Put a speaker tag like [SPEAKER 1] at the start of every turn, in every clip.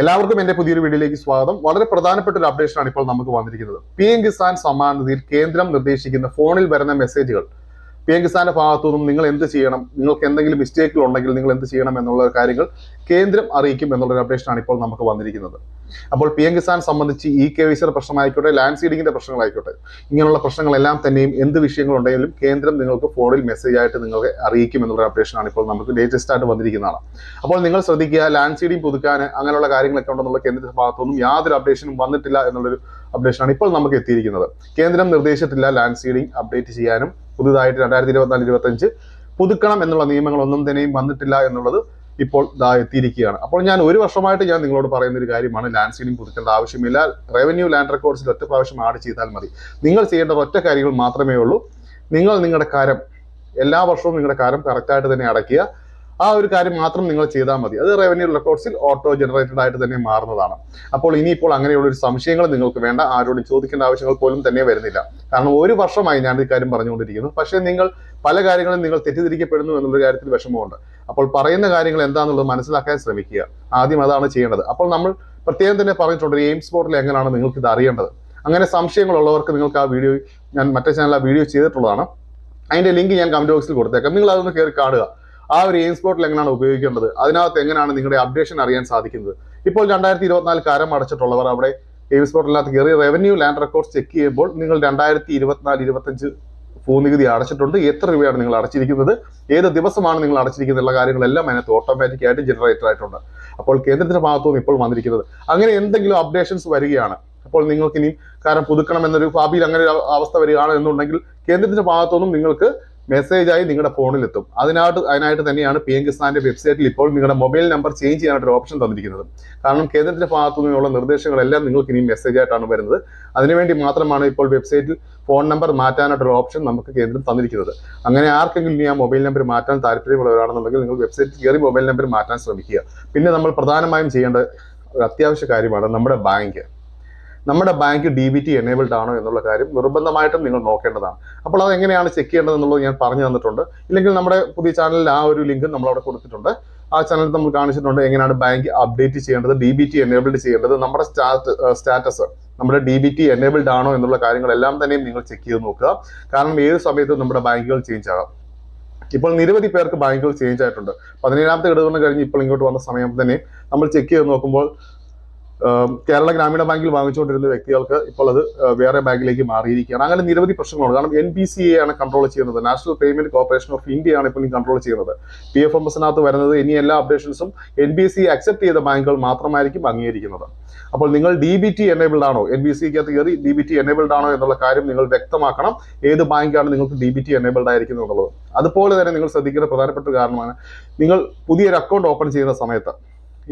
[SPEAKER 1] എല്ലാവർക്കും എന്റെ പുതിയൊരു വീഡിയോയിലേക്ക് സ്വാഗതം. വളരെ പ്രധാനപ്പെട്ട ഒരു അപ്ഡേഷൻ ആണ് ഇപ്പോൾ നമുക്ക് വന്നിരിക്കുന്നത്. പി എം കിസാൻ സമ്മാൻ നിധിയിൽ കേന്ദ്രം നിർദ്ദേശിക്കുന്ന ഫോണിൽ വരുന്ന മെസ്സേജുകൾ പി എം കിസാന്റെ ഭാഗത്തു നിന്നും നിങ്ങൾ എന്ത് ചെയ്യണം? നിങ്ങൾക്ക് എന്തെങ്കിലും മിസ്റ്റേക്കുകൾ ഉണ്ടെങ്കിൽ നിങ്ങൾ എന്ത് ചെയ്യണം എന്നുള്ള കാര്യങ്ങൾ കേന്ദ്രം അറിയിക്കും എന്നുള്ളൊരു അപ്ഡേഷൻ ആണ് ഇപ്പോൾ നമുക്ക് വന്നിരിക്കുന്നത്. അപ്പോൾ പി എം കിസാൻ സംബന്ധിച്ച് ഇ കെ വിസിയുടെ പ്രശ്നമായിക്കോട്ടെ ലാൻഡ് സീഡിങ്ങിന്റെ പ്രശ്നങ്ങളായിക്കോട്ടെ ഇങ്ങനെയുള്ള പ്രശ്നങ്ങളെല്ലാം തന്നെയും എന്ത് വിഷയങ്ങളുണ്ടെങ്കിലും കേന്ദ്രം നിങ്ങൾക്ക് ഫോണിൽ മെസ്സേജ് ആയിട്ട് നിങ്ങൾക്ക് അറിയിക്കും എന്നുള്ള അപ്ഡേഷൻ ആണ് ഇപ്പോൾ നമുക്ക് ലേറ്റസ്റ്റ് ആയിട്ട് വന്നിരിക്കുന്നതാണ്. അപ്പോൾ നിങ്ങൾ ശ്രദ്ധിക്കുക ലാൻഡ് സീഡിങ് പുതുക്കാൻ അങ്ങനെയുള്ള കാര്യങ്ങളൊക്കെ ഉണ്ടെന്നുള്ള കേന്ദ്രത്തിന്റെ ഭാഗത്തുനിന്നും യാതൊരു അപ്ഡേഷനും വന്നിട്ടില്ല എന്നുള്ളൊരു അപ്ഡേഷനാണ് ഇപ്പോൾ നമുക്ക് എത്തിയിരിക്കുന്നത്. കേന്ദ്രം നിർദ്ദേശിച്ചിട്ടില്ല ലാൻഡ് സീഡിങ് അപ്ഡേറ്റ് ചെയ്യാനും. പുതുതായിട്ട് രണ്ടായിരത്തി ഇരുപത്തിനാല് ഇരുപത്തഞ്ച് പുതുക്കണം എന്നുള്ള നിയമങ്ങൾ ഒന്നും തന്നെയും വന്നിട്ടില്ല എന്നുള്ളത് ഇപ്പോൾ ദാ എത്തിയിരിക്കുകയാണ്. അപ്പോൾ ഞാൻ ഒരു വർഷമായിട്ട് ഞാൻ നിങ്ങളോട് പറയുന്ന ഒരു കാര്യമാണ് ലാൻഡ് സീഡിംഗ് പുതുക്കേണ്ട ആവശ്യമില്ല. റവന്യൂ ലാൻഡ് റെക്കോർഡ്സിൽ ഒറ്റ പ്രാവശ്യം ആഡ് ചെയ്താൽ മതി. നിങ്ങൾ ചെയ്യേണ്ട ഒറ്റ കാര്യങ്ങൾ മാത്രമേ ഉള്ളൂ. നിങ്ങൾ നിങ്ങളുടെ കാരം എല്ലാ വർഷവും നിങ്ങളുടെ കാരം കറക്റ്റായിട്ട് തന്നെ അടയ്ക്കുക. ആ ഒരു കാര്യം മാത്രം നിങ്ങൾ ചെയ്താൽ മതി. അത് റവന്യൂ റെക്കോർഡ്സിൽ ഓട്ടോ ജനറേറ്റഡ് ആയിട്ട് തന്നെ മാറുന്നതാണ്. അപ്പോൾ ഇനിയിപ്പോൾ അങ്ങനെയുള്ള ഒരു സംശയങ്ങൾ നിങ്ങൾക്ക് വേണ്ട. ആരോടും ചോദിക്കേണ്ട ആവശ്യങ്ങൾ പോലും തന്നെ വരുന്നില്ല. കാരണം ഒരു വർഷമായി ഞാൻ ഈ കാര്യം പറഞ്ഞുകൊണ്ടിരിക്കുന്നു. പക്ഷേ നിങ്ങൾ പല കാര്യങ്ങളും നിങ്ങൾ തെറ്റിദ്ധരിക്കപ്പെടുന്നു എന്നുള്ള കാര്യത്തിൽ വിഷമമുണ്ട്. അപ്പോൾ പറയുന്ന കാര്യങ്ങൾ എന്താണെന്നുള്ളത് മനസ്സിലാക്കാൻ ശ്രമിക്കുക. ആദ്യം അതാണ് ചെയ്യേണ്ടത്. അപ്പോൾ നമ്മൾ പ്രത്യേകം തന്നെ പറഞ്ഞിട്ടുണ്ട് എയിംസ് പോർട്ടൽ എങ്ങനെയാണ് നിങ്ങൾക്ക് ഇത് അറിയേണ്ടത്? അങ്ങനെ സംശയങ്ങളുള്ളവർക്ക് നിങ്ങൾക്ക് ആ വീഡിയോ ഞാൻ മറ്റേ ചാനൽ ആ വീഡിയോ ചെയ്തിട്ടുള്ളതാണ്. അതിന്റെ ലിങ്ക് ഞാൻ കമന്റ് ബോക്സിൽ കൊടുത്തേക്കാം. നിങ്ങൾ അതൊന്ന് കയറി കാണുക. ആ ഒരു എയിം സ്പോട്ടിൽ എങ്ങനെയാണ് ഉപയോഗിക്കേണ്ടത്? അതിനകത്ത് എങ്ങനെയാണ് നിങ്ങളുടെ അപ്ഡേഷൻ അറിയാൻ സാധിക്കുന്നത്? ഇപ്പോൾ രണ്ടായിരത്തി ഇരുപത്തിനാല് കാരം അടച്ചിട്ടുള്ളവർ അവിടെ എയിം സ്പോട്ടിനകത്ത് കയറി റവന്യൂ ലാൻഡ് റെക്കോർഡ്സ് ചെക്ക് ചെയ്യുമ്പോൾ നിങ്ങൾ രണ്ടായിരത്തി ഇരുപത്തിനാല് ഇരുപത്തഞ്ച് ഭൂനികുതി അടച്ചിട്ടുണ്ട്. എത്ര രൂപയാണ് നിങ്ങൾ അടച്ചിരിക്കുന്നത്? ഏത് ദിവസമാണ് നിങ്ങൾ അടച്ചിരിക്കുന്നത് ഉള്ള കാര്യങ്ങളെല്ലാം അതിനകത്ത് ഓട്ടോമാറ്റിക് ആയിട്ട് ജനറേറ്റർ ആയിട്ടുണ്ട്. അപ്പോൾ കേന്ദ്രത്തിന്റെ ഭാഗത്തുനിന്ന് ഇപ്പോൾ വന്നിരിക്കുന്നത്. അങ്ങനെ എന്തെങ്കിലും അപ്ഡേഷൻസ് വരികയാണ്. അപ്പോൾ നിങ്ങൾക്ക് ഇനി കാരണം പുതുക്കണം എന്നൊരു ഭാവിയിൽ അങ്ങനെ ഒരു അവസ്ഥ വരികയാണ് എന്നുണ്ടെങ്കിൽ കേന്ദ്രത്തിന്റെ ഭാഗത്തുനിന്നും നിങ്ങൾക്ക് മെസ്സേജ് ആയി നിങ്ങളുടെ ഫോണിലെത്തും. അതിനായിട്ട് അതിനായിട്ട് തന്നെയാണ് പി എം കിസാന്റെ വെബ്സൈറ്റിൽ ഇപ്പോൾ നിങ്ങളുടെ മൊബൈൽ നമ്പർ ചേഞ്ച് ചെയ്യാനായിട്ട് ഒരു ഓപ്ഷൻ തന്നിരിക്കുന്നത്. കാരണം കേന്ദ്രത്തിന്റെ ഭാഗത്തു നിന്നുള്ള നിർദ്ദേശങ്ങളെല്ലാം നിങ്ങൾക്ക് ഇനി മെസ്സേജ് ആയിട്ടാണ് വരുന്നത്. അതിനുവേണ്ടി മാത്രമാണ് ഇപ്പോൾ വെബ്സൈറ്റിൽ ഫോൺ നമ്പർ മാറ്റാനായിട്ടൊരു ഓപ്ഷൻ നമുക്ക് കേന്ദ്രം തന്നിരിക്കുന്നത്. അങ്ങനെ ആർക്കെങ്കിലും ഇനി ആ മൊബൈൽ നമ്പർ മാറ്റാൻ താല്പര്യമുള്ളവരാണെന്നുണ്ടെങ്കിൽ നിങ്ങൾ വെബ്സൈറ്റിൽ കയറി മൊബൈൽ നമ്പർ മാറ്റാൻ ശ്രമിക്കുക. പിന്നെ നമ്മൾ പ്രധാനമായും ചെയ്യേണ്ട ഒരു അത്യാവശ്യ കാര്യമാണ് നമ്മുടെ ബാങ്ക്. നമ്മുടെ bank D B T enabled ആണോ എന്നുള്ള കാര്യം നിർബന്ധമായിട്ടും നിങ്ങൾ നോക്കേണ്ടതാണ്. അപ്പോൾ അത് എങ്ങനെയാണ് ചെക്ക് ചെയ്യേണ്ടത് എന്നുള്ളത് ഞാൻ പറഞ്ഞു തന്നിട്ടുണ്ട്. ഇല്ലെങ്കിൽ നമ്മുടെ പുതിയ ചാനലിൽ ആ ഒരു ലിങ്ക് നമ്മൾ അവിടെ കൊടുത്തിട്ടുണ്ട്. ആ ചാനലിൽ നമ്മൾ കാണിച്ചിട്ടുണ്ട് എങ്ങനെയാണ് ബാങ്ക് അപ്ഡേറ്റ് ചെയ്യേണ്ടത് ഡി ബി ടി എനേബിൾഡ് ചെയ്യേണ്ടത് നമ്മുടെ സ്റ്റാറ്റസ് നമ്മുടെ ഡി ബി ടി എനേബിൾഡ് ആണോ എന്നുള്ള കാര്യങ്ങളെല്ലാം തന്നെയും നിങ്ങൾ ചെക്ക് ചെയ്ത് നോക്കുക. കാരണം ഏത് സമയത്തും നമ്മുടെ ബാങ്കുകൾ ചേഞ്ച് ആകാം. ഇപ്പോൾ നിരവധി പേർക്ക് ബാങ്കുകൾ ചേഞ്ച് ആയിട്ടുണ്ട്. പതിനേഴാമത്തെ ഘടകം കഴിഞ്ഞ് ഇപ്പോൾ ഇങ്ങോട്ട് വന്ന സമയം തന്നെ നമ്മൾ ചെക്ക് ചെയ്ത് നോക്കുമ്പോൾ കേരള ഗ്രാമീണ ബാങ്കിൽ വാങ്ങിച്ചുകൊണ്ടിരുന്ന വ്യക്തികൾക്ക് ഇപ്പോൾ അത് വേറെ ബാങ്കിലേക്ക് മാറിയിരിക്കുകയാണ്. അങ്ങനെ നിരവധി പ്രശ്നങ്ങളുണ്ട്. കാരണം എൻ ബി സി എ ആണ് കൺട്രോൾ ചെയ്യുന്നത്. National payment corporation of India ആണ് ഇപ്പോൾ കൺട്രോൾ ചെയ്യുന്നത്. പി എഫ് എം എസിനകത്ത് വരുന്നത് ഇനി എല്ലാ അപ്ഡേഷൻസും എൻ ബി സി അക്സെപ്റ്റ് ചെയ്ത ബാങ്കുകൾ മാത്രമായിരിക്കും അംഗീകരിക്കുന്നത്. അപ്പോൾ നിങ്ങൾ ഡി ബി ടി എനേബിൾഡ് ആണോ? എൻ ബി സിക്കകത്ത് കയറി ഡി ബി ടി എനേബിൾഡ് ആണോ എന്നുള്ള കാര്യം നിങ്ങൾ വ്യക്തമാക്കണം. ഏത് ബാങ്കാണ് നിങ്ങൾക്ക് ഡി ബി ടി എനേബിൾഡ് ആയിരിക്കുന്നത് എന്നുള്ളത്. അതുപോലെ തന്നെ നിങ്ങൾ ശ്രദ്ധിക്കേണ്ട പ്രധാനപ്പെട്ട കാരണമാണ് നിങ്ങൾ പുതിയൊരു അക്കൗണ്ട് ഓപ്പൺ ചെയ്യുന്ന സമയത്ത്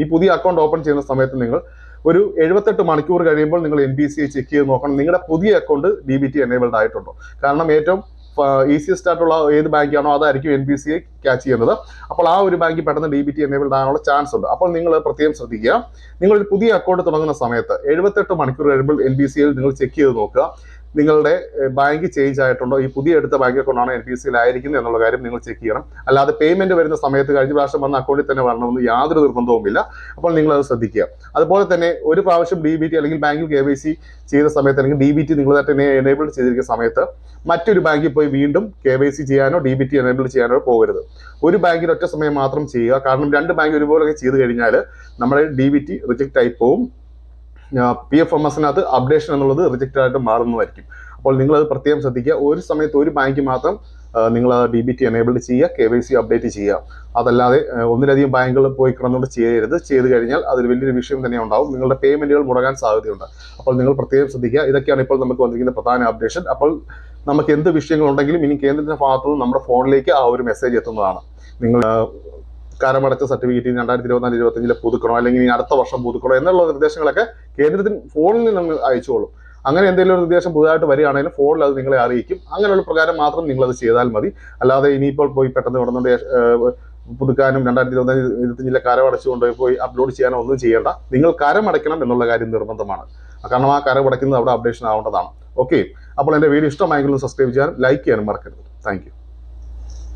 [SPEAKER 1] ഈ പുതിയ അക്കൗണ്ട് ഓപ്പൺ ചെയ്യുന്ന സമയത്ത് നിങ്ങൾ ഒരു എഴുപത്തെട്ട് മണിക്കൂർ കഴിയുമ്പോൾ നിങ്ങൾ എൻ ബി സി ചെക്ക് ചെയ്ത് നോക്കണം. നിങ്ങളുടെ പുതിയ account D B T enabled ആയിട്ടുണ്ടോ. കാരണം ഏറ്റവും ഈസിയസ്റ്റ് ആയിട്ടുള്ള ഏത് ബാങ്കാണോ അതായിരിക്കും N B C I catch ചെയ്യുന്നത്. അപ്പോൾ ആ ഒരു ബാങ്കിൽ പെട്ടെന്ന് ഡി ബി ടി എനേബിൾഡ് ആകാനുള്ള ചാൻസ് ഉണ്ട്. അപ്പോൾ നിങ്ങൾ പ്രത്യേകം ശ്രദ്ധിക്കുക. നിങ്ങൾ ഒരു പുതിയ അക്കൗണ്ട് തുടങ്ങുന്ന സമയത്ത് എഴുപത്തെട്ട് മണിക്കൂർ കഴിയുമ്പോൾ എൻ ബി സി ഐയിൽ നിങ്ങൾ ചെക്ക് ചെയ്ത് നോക്കുക. നിങ്ങളുടെ ബാങ്ക് ചേഞ്ച് ആയിട്ടുണ്ടോ? ഈ പുതിയ എടുത്ത ബാങ്ക് അക്കൗണ്ടാണ് എൻ പി സിയിൽ ആയിരിക്കുന്നത് എന്നുള്ള കാര്യം നിങ്ങൾ ചെക്ക് ചെയ്യണം. അല്ലാതെ പേയ്മെന്റ് വരുന്ന സമയത്ത് കഴിഞ്ഞ പ്രാവശ്യം വന്ന അക്കൗണ്ടിൽ തന്നെ വരണമെന്ന് യാതൊരു നിർബന്ധവുമില്ല. അപ്പോൾ നിങ്ങൾ അത് ശ്രദ്ധിക്കുക. അതുപോലെ തന്നെ ഒരു പ്രാവശ്യം ഡി ബി ടി അല്ലെങ്കിൽ ബാങ്കിൽ കെ വൈ സി ചെയ്ത സമയത്ത് അല്ലെങ്കിൽ ഡി ബി ടി നിങ്ങൾ തന്നെ എനേബിൾ ചെയ്തിരിക്കുന്ന സമയത്ത് മറ്റൊരു ബാങ്കിൽ പോയി വീണ്ടും കെ വൈ സി ചെയ്യാനോ ഡി ബി ടി എനേബിൾ ചെയ്യാനോ പോകരുത്. ഒരു ബാങ്കിൽ ഒറ്റ സമയം മാത്രം ചെയ്യുക. കാരണം രണ്ട് ബാങ്ക് ഒരുപോലെ ചെയ്ത് കഴിഞ്ഞാൽ നമ്മുടെ ഡി ബി ടി റിജക്റ്റ് ആയി പോവും. പി എഫ് എം എസിനകത്ത് അപ്ഡേഷൻ എന്നുള്ളത് റിജക്റ്റ് ആയിട്ട് മാറുന്നതായിരിക്കും. അപ്പോൾ നിങ്ങൾ അത് പ്രത്യേകം ശ്രദ്ധിക്കുക. ഒരു സമയത്ത് ഒരു ബാങ്ക് മാത്രം നിങ്ങൾ ഡി ബി ടി എനേബിൾഡ് ചെയ്യുക കെ വൈ സി അപ്ഡേറ്റ് ചെയ്യുക. അതല്ലാതെ ഒന്നിലധികം ബാങ്കുകൾ പോയി കിടന്നുകൊണ്ട് ചെയ്യരുത്. ചെയ്ത് കഴിഞ്ഞാൽ അതൊരു വലിയൊരു വിഷയം തന്നെ ഉണ്ടാവും. നിങ്ങളുടെ പേയ്മെന്റുകൾ മുടങ്ങാൻ സാധ്യതയുണ്ട്. അപ്പോൾ നിങ്ങൾ പ്രത്യേകം ശ്രദ്ധിക്കുക. ഇതൊക്കെയാണ് ഇപ്പോൾ നമുക്ക് വന്നിരിക്കുന്ന പ്രധാന അപ്ഡേഷൻ അപ്പോൾ നമുക്ക് എന്ത് വിഷയങ്ങളുണ്ടെങ്കിലും ഇനി കേന്ദ്രത്തിന്റെ ഭാഗത്തുനിന്ന് നമ്മുടെ ഫോണിലേക്ക് ആ ഒരു മെസ്സേജ് എത്തുന്നതാണ്. നിങ്ങൾ കരമടച്ച സർട്ടിഫിക്കറ്റ് രണ്ടായിരത്തി ഇരുപത്തിനാല് ഇരുപത്തഞ്ചിലെ പുതുക്കണോ അല്ലെങ്കിൽ ഇനി അടുത്ത വർഷം പുതുക്കണോ എന്നുള്ള നിർദ്ദേശങ്ങളൊക്കെ കേന്ദ്രത്തിന് ഫോണിൽ നിന്ന് അയച്ചോളും. അങ്ങനെ എന്തെങ്കിലും ഒരു നിർദ്ദേശം പുതുതായിട്ട് വരികയാണെങ്കിൽ ഫോണിൽ അത് നിങ്ങളെ അറിയിക്കും. അങ്ങനെയുള്ള പ്രകാരം മാത്രം നിങ്ങൾ അത് ചെയ്താൽ മതി. അല്ലാതെ ഇനിയിപ്പോൾ പോയി പെട്ടെന്ന് കിടന്നുകൊണ്ട് പുതുക്കാനും രണ്ടായിരത്തി ഇരുപത്തഞ്ച് ഇരുപത്തഞ്ചിലെ കരമടച്ചുകൊണ്ട് പോയി അപ്ലോഡ് ചെയ്യാനോ ഒന്നും ചെയ്യേണ്ട. നിങ്ങൾ കരമടയ്ക്കണം എന്നുള്ള കാര്യം നിർബന്ധമാണ്. കാരണം ആ കരമടയ്ക്കുന്നത് അവിടെ അപ്ഡേഷൻ ആവേണ്ടതാണ്. ഓക്കെ അപ്പോൾ എന്റെ വീഡിയോ ഇഷ്ടമായെങ്കിലും സബ്സ്ക്രൈബ് ചെയ്യാനും ലൈക്ക് ചെയ്യാനും മറക്കരുത്. താങ്ക്